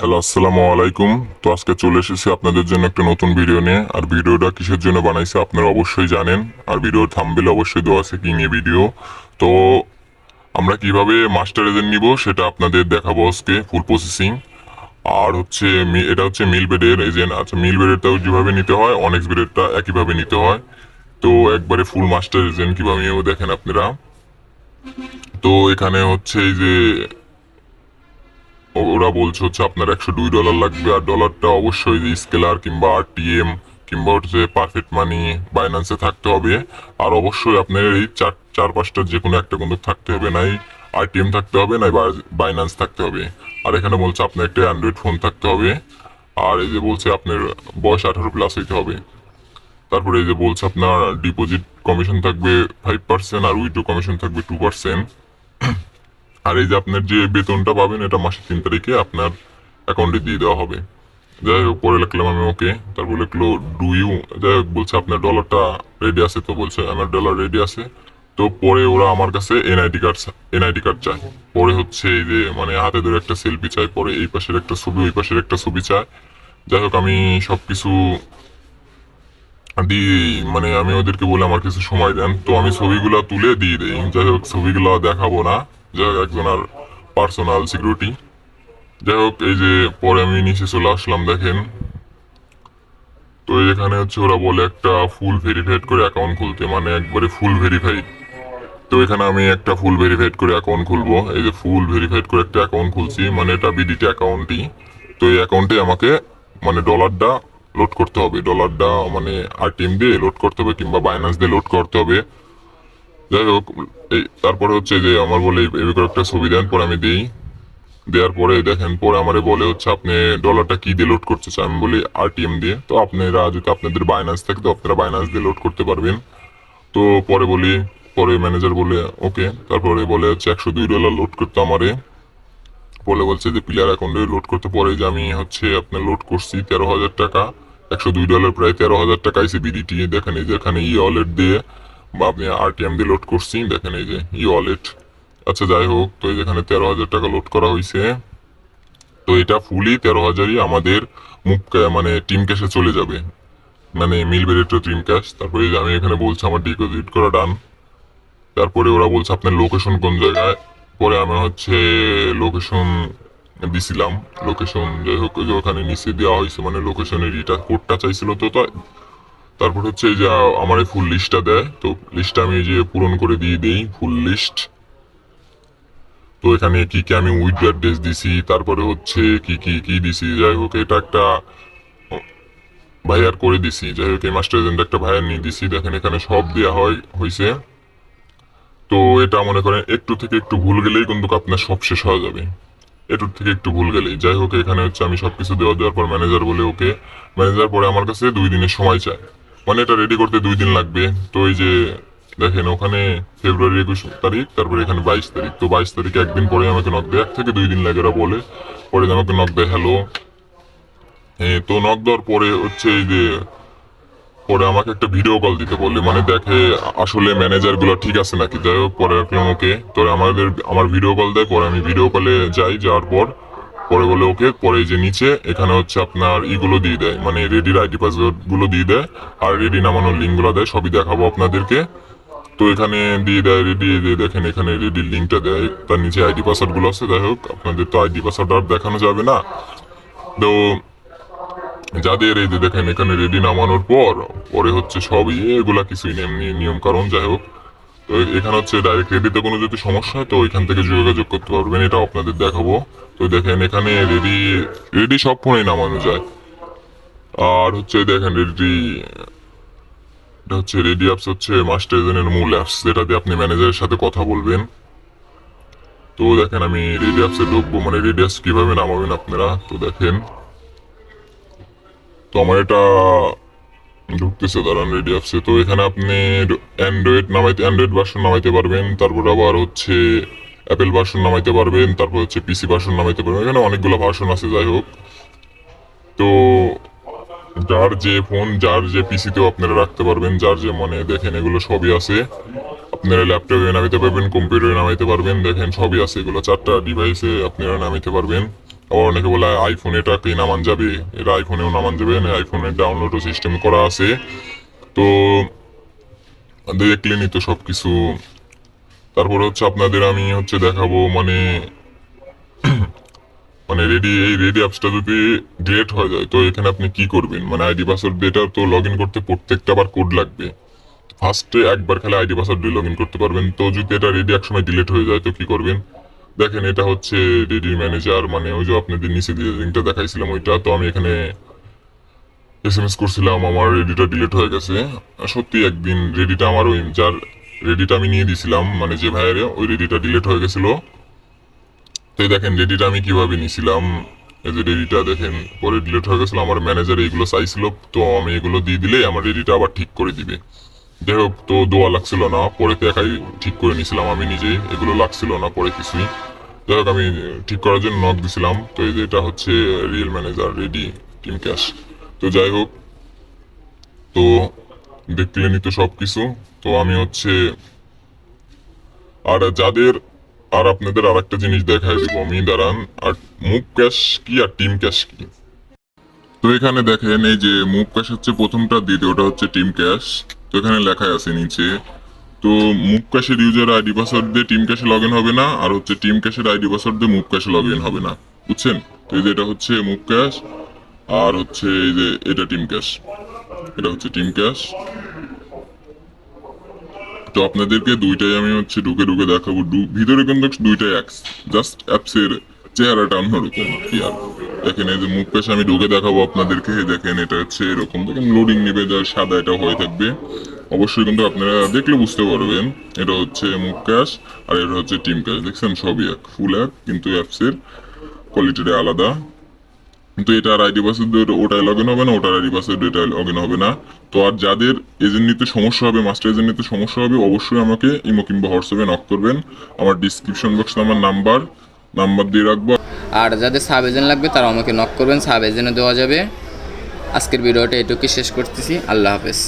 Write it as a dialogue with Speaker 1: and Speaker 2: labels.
Speaker 1: Hello, আসসালামু আলাইকুম। তো আজকে চলে এসেছি আপনাদের জন্য একটা নতুন ভিডিও নিয়ে। আর ভিডিওটা কিসের জন্য বানাইছে আপনারা অবশ্যই জানেন। আর ভিডিওর থাম্বেল অবশ্যই দেওয়া আছে কি নিয়ে ভিডিও। তো আমরা কীভাবে মাস্টার এজেন্ট নিব সেটা আপনাদের দেখাবো আজকে ফুল প্রসেসিং আর হচ্ছে এটা হচ্ছে মিল বেডের এজেন্ট আচ্ছা মিল বেডেরটাও যেভাবে নিতে হয়? অনেক বেডেরটা একইভাবে নিতে হয়। তো একবারে ফুল মাস্টার এজেন্ট কীভাবে নিয়েও দেখেন আপনারা। তো এখানে হচ্ছে এই যে ওরা বলছে হচ্ছে আপনার একশো দুই ডলার লাগবে, আর ডলারটা অবশ্যই স্কেলার কিংবা আরটিএম কিংবা হচ্ছে পারফেক্ট মানি বাইন্যান্সে থাকতে হবে। আর অবশ্যই আপনার এই চার চার পাঁচটার যে কোনো একটা কিন্তু থাকতে হবে, নাই আর আরটিএম থাকতে হবে, নাই বাইন্যান্স থাকতে হবে। আর এখানে বলছে আপনার একটা অ্যান্ড্রয়েড ফোন থাকতে হবে, আর এই যে বলছে আপনার বয়স আঠারো প্লাস হইতে হবে। তারপরে এই যে বলছে আপনার ডিপোজিট কমিশন থাকবে ফাইভ পার্সেন্ট আর উইথড্র কমিশন থাকবে টু পার্সেন্ট আর এই যে আপনার যে বেতনটা পাবেন, এটা মাসের তিন তারিখে আপনার অ্যাকাউন্টে দিয়ে দেওয়া হবে। যাই হোক, পরে লিখলাম আমি ওকে তারপর লিখলো ডু ইউ যাই হোক, বলছে, আপনার ডলারটা রেডি আছে তো, বলছে, আমার ডলার রেডি আছে। তো পরে ওরা আমার কাছে এনআইডি কার্ড এনআইডি কার্ড চায়। পরে হচ্ছে এই যে মানে হাতে ধরে একটা সেলফি চাই পরে এই পাশের একটা ছবি, ওই পাশের একটা ছবি চায়। যাই হোক, আমি সব কিছু দিয়ে মানে আমি ওদেরকে বলে আমার কিছু সময় দেন। তো আমি ছবিগুলো তুলে দিয়ে দিই। যাই হোক, ছবিগুলো দেখাবো না। যাই হোক একজনের পার্সোনাল সিকিউরিটি যাই হোক, এই যে পরে আমি নিচে চলে আসলাম, দেখেন। তো এখানে হচ্ছে ওরা বলে একটা ফুল ভেরিফাইড করে অ্যাকাউন্ট খুলতে মানে একবারে ফুল ভেরিফাইড তো এখানে আমি একটা ফুল ভেরিফাইড করে অ্যাকাউন্ট খুলবো। এই যে ফুল ভেরিফাইড করে একটা অ্যাকাউন্ট খুলছি মানে এটা বিডিটি অ্যাকাউন্টই তো এই অ্যাকাউন্টে আমাকে মানে ডলারটা লোড করতে হবে। ডলারটা মানে আরটিএম দিয়ে লোড করতে হবে কিংবা বাইন্যান্স দিয়ে লোড করতে হবে। যাই হোক তারপরে হচ্ছে যে আমার বলে এই একটা ছবি দেন, পরে আমি দিই। দেওয়ার পরে দেখেন, পরে আমারে বলে হচ্ছে আপনি ডলারটা কি দিয়ে লোড করতে চান আমি বলি আরটিএম দিয়ে। তো আপনারা যদি আপনাদের বাইন্যান্স থাকে, তো আপনারা বাইন্যান্স দিয়ে লোড করতে পারবেন। তো পরে বলি, পরে ম্যানেজার বলে ওকে তারপরে বলে হচ্ছে একশো দুই ডলার লোড করতে আমারে। বলে বলছে যে প্লেয়ার অ্যাকাউন্টে লোড করতে পরে যে আমি হচ্ছে আপনার লোড করছি তেরো হাজার টাকা। একশো দুই ডলার প্রায় তেরো হাজার টাকা আইসি বিডিটি দেখেন এই যে এখানে ই ওয়ালেট দিয়ে বা আপনি আরটিএম দিয়ে লোড করছি দেখেন এই যে ই ওয়ালেট আচ্ছা যাই হোক, তো এই যেখানে তেরো হাজার টাকা লোড করা হয়েছে তো এটা ফুলি তেরো হাজারই আমাদের মুখ মানে টিম ক্যাশে চলে যাবে। মানে মিল বেরেটো টিম ক্যাশ তারপরে আমি এখানে বলছি আমার ডিপোজিট করা ডান তারপরে ওরা বলছে আপনার লোকেশন কোন জায়গায়? পরে আমি হচ্ছে লোকেশন দিছিলাম। লোকেশন যাই হোক ওখানে নিচে দেওয়া হয়েছে মানে লোকেশনের ইটা কোডটা চাইছিল তো তাই। তারপর হচ্ছে এই যে আমার এই ফুল লিস্টটা দেয়। তো লিস্টটা আমি যে পূরণ করে দিয়ে দিই, ফুল লিস্ট তো এখানে কি কি আমি উইথ অ্যাড্রেস দিছি, তারপরে হচ্ছে কি কি কি দিছি, যাই হোক, এটা একটা ভাইয়ার করে দিছি। যাই হোক, এই মাস্টার এজেন্ট একটা ভাইয়ার নিয়ে দিছি, দেখেন এখানে সব দেওয়া হয় হয়েছে তো এটা মনে করেন, একটু থেকে একটু ভুল গেলেই কিন্তু আপনার সব শেষ হয়ে যাবে। এটুর থেকে একটু ভুল গেলেই। যাই হোক, এখানে হচ্ছে আমি সবকিছু দেওয়া দেওয়ার পর ম্যানেজার বলে ওকে ম্যানেজার পরে আমার কাছে দুই দিনের সময় চায়। মানে এটা রেডি করতে দুই দিন লাগবে। তো এই যে, দেখেন, ওখানে ফেব্রুয়ারি একুশ তারিখ, তারপরে এখানে বাইশ তারিখ। তো বাইশ তারিখে একদিন পরে আমাকে নক দেয়, এক থেকে দুই দিন লাগে ওরা বলে। পরে আমাকে নক দেয় হ্যালো হ্যাঁ তো নক দেওয়ার পরে হচ্ছে এই যে, পরে আমাকে একটা ভিডিও কল দিতে বললে। মানে দেখে আসলে ম্যানেজারগুলো ঠিক আছে নাকি? যাই হোক, পরে রাখলাম ওকে তো আমাদের, আমার ভিডিও কল দেয়, পরে আমি ভিডিও কলে যাই, যাওয়ার পর পরে বলে ওকে, পরে যে নিচে, এখানে হচ্ছে আপনার ইগুলো দিয়ে দেয় মানে রেডির আইডি পাসওয়ার্ডগুলো দিয়ে দেয়, আর রেডি নামানোর লিঙ্কগুলো দেয়, সবই দেখাবো আপনাদেরকে। তো এখানে দিয়ে দেয় রেডি দেখেন এখানে রেডির লিঙ্কটা দেয়, তার নিচে আইডি পাসওয়ার্ডগুলো আছে, যাই হোক, আপনাদের তো আইডি পাসওয়ার্ড আর দেখানো যাবে না। তো যাদের এই যে দেখেন এখানে রেডি নামানোর পর, পরে হচ্ছে সব ইয়ে এগুলা কিছুই নেই নিয়ম কারণ যাই হোক। তো এখানে হচ্ছে ডাইরেক্ট রেডিতে কোনো যদি সমস্যা হয়, তো ওইখান থেকে যোগাযোগ করতে পারবেন এটা আপনাদের দেখাবো। তো দেখেন এখানে রেডি রেডি সব ফোনেই নামানো যায়। আর হচ্ছে দেখেন রেডি এটা হচ্ছে রেডি অ্যাপস হচ্ছে মাস্টার এজেন্টের মূল অ্যাপস যেটা দিয়ে আপনি ম্যানেজারের সাথে কথা বলবেন। তো দেখেন আমি রেডি অ্যাপসে ঢুকবো মানে রেডি অ্যাপস কীভাবে নামাবেন আপনারা, তো দেখেন। তো আমার এটা ঢুকতেছে দাঁড়ান রেডি অ্যাপসে তো এখানে আপনি অ্যান্ড্রয়েড নামাইতে অ্যান্ড্রয়েড ভার্সন নামাইতে পারবেন, তারপর আবার হচ্ছে অ্যাপেল ভার্সন নামাইতে পারবেন, তারপর হচ্ছে পিসি ভার্সন নামাইতে পারবেন। এখানে অনেকগুলো ভার্সন আছে, যাই হোক। তো যার যে ফোন যার যে পিসিতেও আপনারা রাখতে পারবেন, যার যে মানে দেখেন এগুলো সবই আছে। আপনারা ল্যাপটপে নামাইতে পারবেন কম্পিউটারে নামাইতে পারবেন, দেখেন সবই আছে এগুলো। চারটা ডিভাইসে আপনারা নামাইতে পারবেন। অনেকে বলে আইফোন এটাকে নামান যাবে? এটা আইফোনেও নামান যাবে না আইফোনের ডাউনলোডও সিস্টেম করা আছে। তো দেখলেনই তো সব কিছু তারপরে হচ্ছে আপনাদের আমি হচ্ছে দেখাবো মানে মানে রেডি এই রেডি অ্যাপসটা যদি ডিলেট হয়ে যায়, তো এখানে আপনি কি করবেন? মানে আইডি পাসওয়ার্ড এটা তো লগ ইন করতে প্রত্যেকটা আবার কোড লাগবে। ফার্স্টে একবার খেলে আইডি পাসওয়ার্ড দিয়ে লগ ইন করতে পারবেন। তো যদি এটা রেডি একসময় ডিলেট হয়ে যায়, তো কি করবেন? দেখেন, এটা হচ্ছে রেডি ম্যানেজার মানে ওই যে আপনাদের নিচে দিয়ে লিঙ্কটা দেখাইছিলাম ওইটা। তো আমি এখানে এস এম এস করছিলাম, আমার রেডিটা ডিলেট হয়ে গেছে। সত্যি একদিন রেডিটা আমার ওই, যার রেডিটা আমি নিয়ে দিয়েছিলাম মানে যে ভাইয়ের, ওই রেডিটা ডিলেট হয়ে গেছিল। তো দেখেন, রেডিটা আমি কীভাবে নিয়েছিলাম এই যে রেডিটা দেখেন, পরে ডিলেট হয়ে গেছিল, আমার ম্যানেজার এইগুলো চাইছিল, তো আমি এগুলো দিয়ে দিলেই আমার রেডিটা আবার ঠিক করে দিবে। যাই হোক তো দোয়া লাগছিল না, পরে তো একাই ঠিক করে নিয়েছিলাম আমি নিজেই এগুলো লাগছিল না পরে কিছুই। যাই হোক, আমি ঠিক করার জন্য নক দিছিলাম, তো এই যে এটা হচ্ছে real manager ready team cash তো যাই হোক, তো দেখলেনই তো সব কিছু তো আমি হচ্ছে, আর যাদের, আর আপনাদের আর একটা জিনিস দেখাই দিব আমি, দাঁড়ান। আর মুভ ক্যাশ কি আর টিম ক্যাশ কি? তো এখানে দেখেন, এই যে মুভ ক্যাশ হচ্ছে প্রথমটা, দ্বিতীয়টা হচ্ছে টিম ক্যাশ তো এখানে লেখাই আছে নিচে। তো মুভ ক্যাশের ইউজার আইডি পাসওয়ার্ড দিয়ে টিম ক্যাশে লগ হবে না, আর হচ্ছে টিম ক্যাশের আইডি পাসওয়ার্ড দিয়ে মুভ ক্যাশে লগ হবে না। বুঝছেন? তো এই যে এটা হচ্ছে মুভ ক্যাশ আর হচ্ছে এই যে এটা টিম ক্যাশ এটা হচ্ছে টিম ক্যাশ তো আপনাদেরকে দুইটাই আমি হচ্ছে ঢুকে ঢুকে দেখাবো। ভিতরে কিন্তু দুইটাই অ্যাপস জাস্ট অ্যাপসের চেহারাটা অন্যরকম, কি আর দেখেন এই যে মুখ পেশে আমি ঢুকে দেখাবো আপনাদেরকে, দেখেন এটা হচ্ছে এরকম, দেখেন লোডিং নেবে, যা সাদা এটা হয়ে থাকবে। অবশ্যই কিন্তু আপনারা দেখলে বুঝতে পারবেন, এটা হচ্ছে মুখ ক্যাশ আর এটা হচ্ছে টিম ক্যাশ দেখছেন সবই এক ফুল এক, কিন্তু অ্যাপসের কোয়ালিটিটা আলাদা। কিন্তু এটা আর আইডি পাসওয়ার্ড ওটাই লগ ইন হবে না, ওটার আইডি পাসওয়ার্ড এটা লগ ইন হবে না। তো আর যাদের এজেন্ট নিতে সমস্যা হবে মাস্টার এজেন্ট নিতে সমস্যা হবে, অবশ্যই আমাকে ইমো কিংবা হোয়াটসঅ্যাপে নক করবেন। আমার ডিসক্রিপশন বক্সে আমার নাম্বার নাম্বার দিয়ে রাখব।
Speaker 2: আর যাদের সাব এজেন্ট লাগবে তারা আমাকে নক করবেন সাব এজেন্টও দেওয়া যাবে। আজকের ভিডিওটা এটুকুই শেষ করতেছি, আল্লাহ হাফেজ।